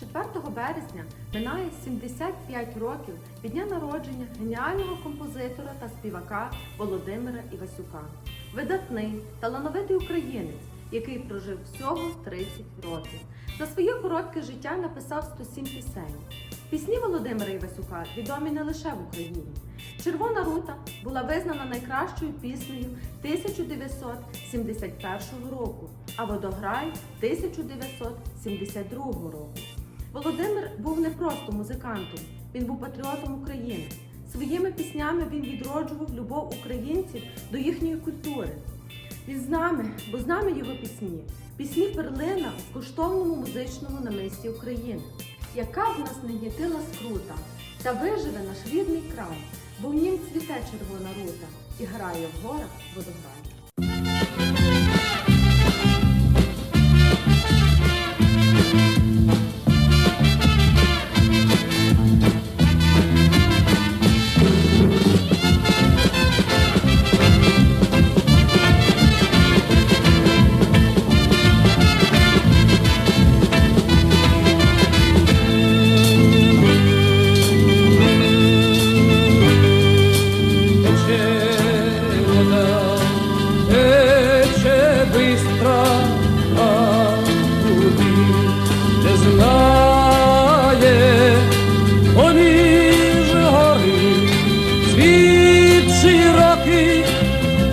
4 березня минає 75 років від дня народження геніального композитора та співака Володимира Івасюка. Видатний, талановитий українець, який прожив всього 30 років. За своє коротке життя написав 107 пісень. Пісні Володимира Івасюка відомі не лише в Україні. Червона рута була визнана найкращою піснею 1971 року, а водограй 1972 року. Володимир був не просто музикантом, він був патріотом України. Своїми піснями він відроджував любов українців до їхньої культури. Він з нами, бо з нами його пісні. Пісні перлина в коштовному музичному намисті України, яка б нас не гнітила скрута, та виживе наш рідний край, бо в нім цвіте червона рута і грає в горах водограй.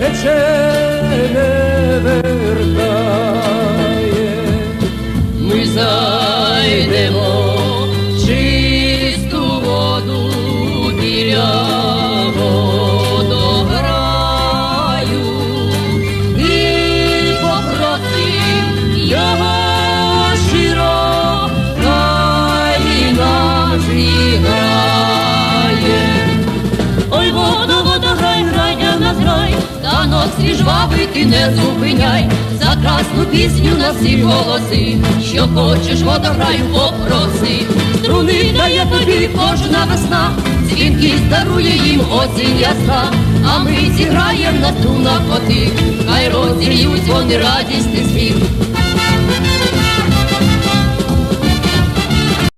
peçene танок свій жвавий ти не зупиняй, за красну пісню на всі голоси, що хочеш, водограй, попроси, струни дає тобі кожна весна, дзвінкість дарує їм осінь ясна, а ми зіграєм на струнах коти, хай розір'ють вони радість і сміх.